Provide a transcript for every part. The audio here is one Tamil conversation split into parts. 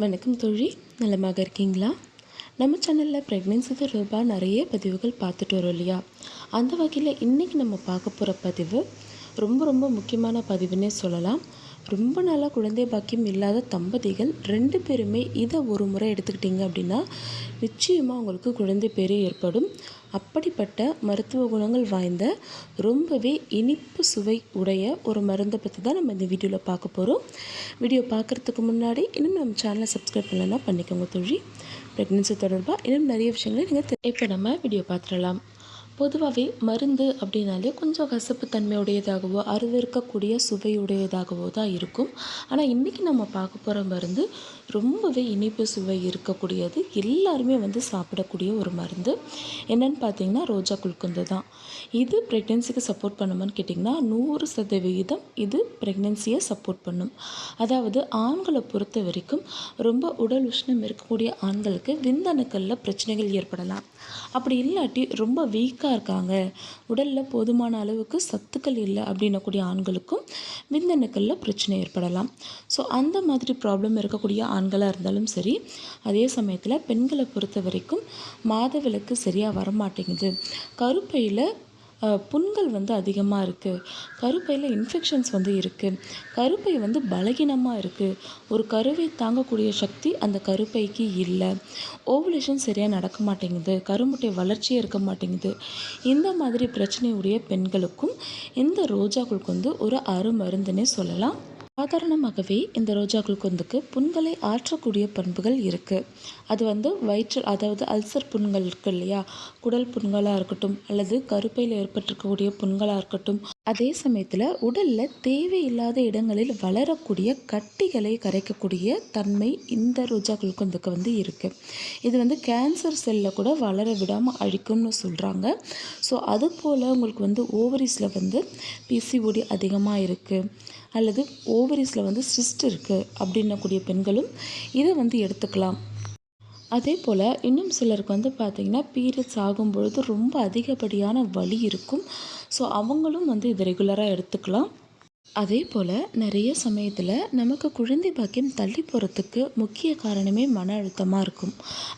வணக்கம் தோழி. நலமாக இருக்கீங்களா? நம்ம சேனலில் ப்ரெக்னென்சி தொடர்பாக நிறைய பதிவுகள் பார்த்துட்டு வரோம் இல்லையா? அந்த வகையில் இன்றைக்கி நம்ம பார்க்க போகிற பதிவு ரொம்ப ரொம்ப முக்கியமான பதிவுன்னே சொல்லலாம். ரொம்ப நாளாக குழந்தை பாக்கியம் இல்லாத தம்பதிகள் ரெண்டு பேருமே இதை ஒரு முறை எடுத்துக்கிட்டிங்க அப்படின்னா நிச்சயமாக உங்களுக்கு குழந்தை பேரே ஏற்படும். அப்படிப்பட்ட மருத்துவ குணங்கள் வாய்ந்த ரொம்பவே இனிப்பு சுவை உடைய ஒரு மருந்தை பற்றி தான் நம்ம இந்த வீடியோவில் பார்க்க போகிறோம் வீடியோ பார்க்குறதுக்கு முன்னாடி இன்னும் நம்ம சேனலை சப்ஸ்கிரைப் பண்ணலன்னா பண்ணிக்கோங்க தொழில் ப்ரெக்னென்சி தொடர்பாக இன்னும் நிறைய விஷயங்களை நீங்கள் இப்போ நம்ம வீடியோ பார்த்துடலாம். பொதுவாகவே மருந்து அப்படின்னாலே கொஞ்சம் கசப்பு தன்மையுடையதாகவோ அருவருக்கக்கூடிய சுவையுடையதாகவோ தான் இருக்கும். ஆனால் இன்றைக்கி நம்ம பார்க்க போகிற மருந்து ரொம்பவே இனிப்பு சுவை இருக்கக்கூடியது. எல்லாருமே வந்து சாப்பிடக்கூடிய ஒரு மருந்து. என்னென்னு பார்த்தீங்கன்னா ரோஜா குல்குந்து தான். இது ப்ரெக்னென்சிக்கு சப்போர்ட் பண்ணுமான்னு கேட்டிங்கன்னா நூறு சதவிகிதம் இது ப்ரெக்னென்சியை சப்போர்ட் பண்ணும். அதாவது ஆண்களை பொறுத்த வரைக்கும் ரொம்ப உடல் உஷ்ணம் இருக்கக்கூடிய ஆண்களுக்கு விந்தணுக்களில் பிரச்சனைகள் ஏற்படலாம். அப்படி இல்லாட்டி ரொம்ப வீக்காக இருக்காங்க. உடலில் போதுமான அளவுக்கு சத்துக்கள் இல்லை அப்படின்னக்கூடிய ஆண்களுக்கும் விந்தணுக்களில் பிரச்சனை ஏற்படலாம். ஸோ அந்த மாதிரி ப்ராப்ளம் இருக்கக்கூடிய ஆண்களாக இருந்தாலும் சரி அதே சமயத்தில் பெண்களை பொறுத்த வரைக்கும் மாதவிலக்கு சரியாக வரமாட்டேங்குது. கருப்பையில் புண்கள் வந்து அதிகமாக இருக்குது கருப்பையில் இன்ஃபெக்ஷன்ஸ் வந்து இருக்குது கருப்பை வந்து பலகீனமாக இருக்குது ஒரு கருவை தாங்கக்கூடிய சக்தி அந்த கருப்பைக்கு இல்லை. ஓவுலேஷன் சரியாக நடக்க மாட்டேங்குது. கருமுட்டை வளர்ச்சியே இருக்க மாட்டேங்குது. இந்த மாதிரி பிரச்சனையுடைய பெண்களுக்கும் இந்த ரோஜாக்களுக்கு வந்து ஒரு அருமருந்துன்னே சொல்லலாம். சாதாரணமாகவே இந்த ரோஜா குளுக்கந்துக்கு புண்களை ஆற்றக்கூடிய பண்புகள் இருக்குது அது வந்து வயிற்று அதாவது அல்சர் புண்கள் இருக்கு இல்லையா? குடல் புண்களாக இருக்கட்டும் அல்லது கருப்பையில் ஏற்பட்டிருக்கக்கூடிய புண்களாக இருக்கட்டும் அதே சமயத்தில் உடலில் தேவையில்லாத இடங்களில் வளரக்கூடிய கட்டிகளை கரைக்கக்கூடிய தன்மை இந்த ரோஜாக்கள் கொந்துக்கு வந்து இருக்குது இது வந்து கேன்சர் செல்லை கூட வளர விடாமல் அழிக்கும்னு சொல்கிறாங்க ஸோ அது போல் உங்களுக்கு வந்து ஓவரிஸில் வந்து பிசிஓடி அதிகமாக இருக்குது அல்லது ஓவரிஸில் வந்து சிஸ்ட் இருக்குது அப்படின்னக்கூடிய பெண்களும் இதை வந்து எடுத்துக்கலாம். அதே போல் இன்னும் சிலருக்கு வந்து பார்த்திங்கன்னா பீரியட்ஸ் ஆகும் பொழுது ரொம்ப அதிகப்படியான வலி இருக்கும். ஸோ அவங்களும் வந்து இது ரெகுலராக எடுத்துக்கலாம். அதே போல் நிறைய சமயத்தில் நமக்கு குழந்தை பாக்கியம் தள்ளி போகிறதுக்கு முக்கிய காரணமே மன அழுத்தமாக இருக்கும்.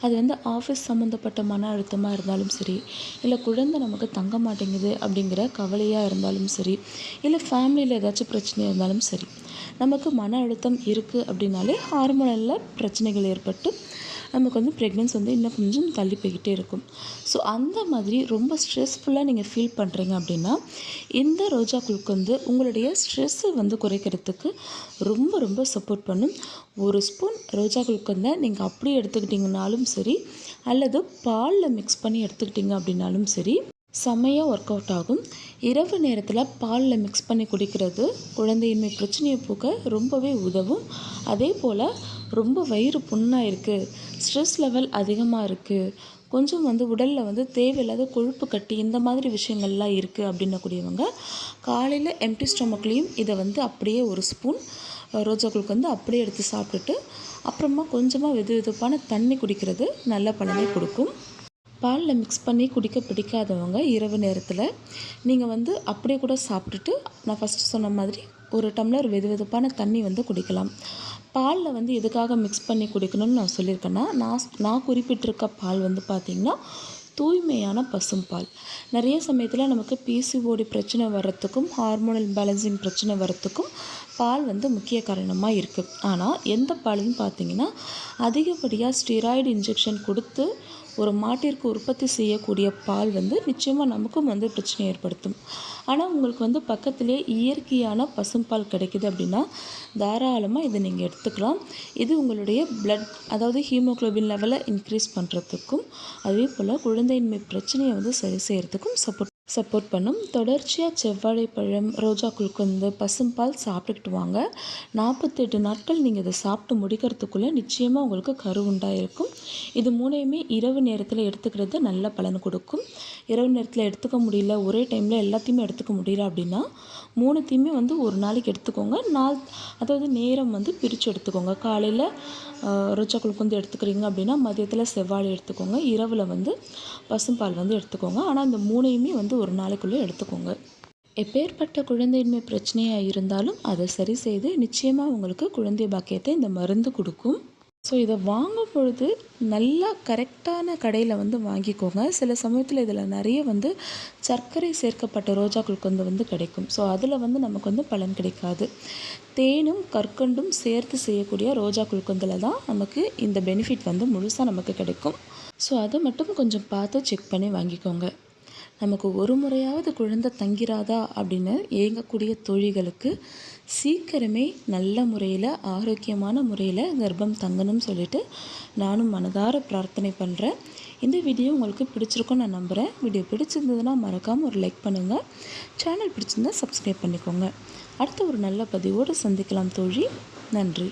அது வந்து ஆஃபீஸ் சம்மந்தப்பட்ட மன அழுத்தமாக இருந்தாலும் சரி இல்லை குழந்தை நமக்கு தங்க மாட்டேங்குது அப்படிங்கிற கவலையாக இருந்தாலும் சரி இல்லை ஃபேமிலியில் ஏதாச்சும் பிரச்சனை இருந்தாலும் சரி நமக்கு மன அழுத்தம் இருக்குது அப்படின்னாலே ஹார்மோனலில் பிரச்சனைகள் ஏற்பட்டு நமக்கு வந்து ப்ரெக்னென்ஸ் வந்து இன்னும் கொஞ்சம் தள்ளி போய்கிட்டே இருக்கும். ஸோ அந்த மாதிரி ரொம்ப ஸ்ட்ரெஸ்ஃபுல்லாக நீங்கள் ஃபீல் பண்ணுறீங்க அப்படின்னா இந்த ரோஜா குழுக்கு வந்து உங்களுடைய ஸ்ட்ரெஸ்ஸை வந்து குறைக்கிறதுக்கு ரொம்ப ரொம்ப சப்போர்ட் பண்ணும். ஒரு ஸ்பூன் ரோஜா குழுக்கந்தை நீங்கள் அப்படியே எடுத்துக்கிட்டிங்கனாலும் சரி அல்லது பாலில் மிக்ஸ் பண்ணி எடுத்துக்கிட்டிங்க அப்படின்னாலும் சரி செம்மையாக ஒர்க் அவுட் ஆகும். இரவு நேரத்தில் பாலில் மிக்ஸ் பண்ணி குடிக்கிறது குழந்தையின்மை பிரச்சனையை போக்க ரொம்பவே உதவும். அதே போல் ரொம்ப வயிறு புண்ணாக இருக்குது ஸ்ட்ரெஸ் லெவல் அதிகமாக இருக்குது கொஞ்சம் வந்து உடலில் வந்து தேவையில்லாத கொழுப்பு கட்டி இந்த மாதிரி விஷயங்கள்லாம் இருக்குது அப்படின்னக்கூடியவங்க காலையில் எம்டி ஸ்டொமக்லேயும் இதை வந்து அப்படியே ஒரு ஸ்பூன் ரோஜாக்களுக்கு வந்து அப்படியே எடுத்து சாப்பிட்டுட்டு அப்புறமா கொஞ்சமாக வெது வெதுப்பான தண்ணி குடிக்கிறது நல்ல பலனை கொடுக்கும். பாலில் மிக்ஸ் பண்ணி குடிக்க பிடிக்காதவங்க இரவு நேரத்தில் நீங்கள் வந்து அப்படியே கூட சாப்பிட்டுட்டு நான் ஃபஸ்ட்டு சொன்ன மாதிரி ஒரு டம்ளர் வெது வெதுப்பான தண்ணி வந்து குடிக்கலாம். பாலில் வந்து எதுக்காக மிக்ஸ் பண்ணி குடிக்கணும்னு நான் சொல்லியிருக்கேன்னா நான் நான் குறிப்பிட்டிருக்க பால் வந்து பார்த்திங்கன்னா தூய்மையான பசும்பால் நிறைய சமயத்தில் நமக்கு பிசிஓடி பிரச்சனை வர்றதுக்கும் ஹார்மோனல் பேலன்சிங் பிரச்சனை வர்றதுக்கும் பால் வந்து முக்கிய காரணமாக இருக்குது ஆனால் எந்த பாலுன்னு பார்த்தீங்கன்னா அதிகப்படியாக ஸ்டீராய்டு இன்ஜெக்ஷன் கொடுத்து ஒரு மாட்டிற்கு உற்பத்தி செய்யக்கூடிய பால் வந்து நிச்சயமாக நமக்கும் வந்து பிரச்சனை ஏற்படுத்தும். ஆனால் உங்களுக்கு வந்து பக்கத்திலே இயற்கையான பசும்பால் கிடைக்குது அப்படின்னா தாராளமாக இதை நீங்கள் எடுத்துக்கலாம். இது உங்களுடைய பிளட் அதாவது ஹீமோக்ளோபின் லெவலை இன்க்ரீஸ் பண்ணுறதுக்கும் அதே போல் குழந்தையின்மை பிரச்சனையை வந்து சரி செய்கிறதுக்கும் சப்போர்ட் சப்போர்ட் பண்ணும். தொடர்ச்சியாக செவ்வாழைப்பழம் ரோஜா குல்கந்து பசும்பால் சாப்பிட்டுக்கிட்டு வாங்க நாற்பத்தெட்டு நாட்கள் நீங்கள் இதை சாப்பிட்டு முடிக்கிறதுக்குள்ளே நிச்சயமாக உங்களுக்கு கரு உண்டாயிருக்கும். இது மூணையுமே இரவு நேரத்தில் எடுத்துக்கிறது நல்ல பலன் கொடுக்கும். இரவு நேரத்தில் எடுத்துக்க முடியல ஒரே டைமில் எல்லாத்தையுமே எடுத்துக்க முடியல அப்படின்னா மூணுத்தையுமே வந்து ஒரு நாளைக்கு எடுத்துக்கோங்க. நாள் அதாவது நேரம் வந்து பிரித்து எடுத்துக்கோங்க. காலையில் ரோஜா குல்கந்து எடுத்துக்கிறீங்க அப்படின்னா மதியத்தில் செவ்வாழை எடுத்துக்கோங்க. இரவில் வந்து பசும்பால் வந்து எடுத்துக்கோங்க. ஆனால் இந்த மூணையுமே வந்து ஒரு நாளைக்குள்ளே எடுத்துக்கோங்க. எப்பேற்பட்ட குழந்தையின்மை பிரச்சனையாக இருந்தாலும் அதை சரி செய்து நிச்சயமாக உங்களுக்கு குழந்தை பாக்கியத்தை இந்த மருந்து கொடுக்கும். ஸோ இதை வாங்கும் பொழுது நல்லா கரெக்டான கடையில் வந்து வாங்கிக்கோங்க. சில சமயத்தில் இதில் நிறைய வந்து சர்க்கரை சேர்க்கப்பட்ட ரோஜா குல்கந்து வந்து கிடைக்கும். ஸோ அதில் வந்து நமக்கு வந்து பலன் கிடைக்காது. தேனும் கற்கண்டும் சேர்த்து செய்யக்கூடிய ரோஜா குழுக்கந்தில் தான் நமக்கு இந்த பெனிஃபிட் வந்து முழுசாக நமக்கு கிடைக்கும். ஸோ அதை மட்டும் கொஞ்சம் பார்த்து செக் பண்ணி வாங்கிக்கோங்க. நமக்கு ஒரு முறையாவது குழந்தை தங்கிராதா அப்படின்னு ஏங்கக்கூடிய தோழிகளுக்கு சீக்கிரமே நல்ல முறையில் ஆரோக்கியமான முறையில் கர்ப்பம் தங்கணும்னு சொல்லிட்டு நானும் மனதார பிரார்த்தனை பண்ணுறேன் இந்த வீடியோ உங்களுக்கு பிடிச்சிருக்கும்னு நான் நம்புகிறேன் வீடியோ பிடிச்சிருந்ததுன்னா மறக்காமல் ஒரு லைக் பண்ணுங்கள் சேனல் பிடிச்சிருந்தா சப்ஸ்கிரைப் பண்ணிக்கோங்க. அடுத்த ஒரு நல்ல பதிவோடு சந்திக்கலாம் தோழி. நன்றி.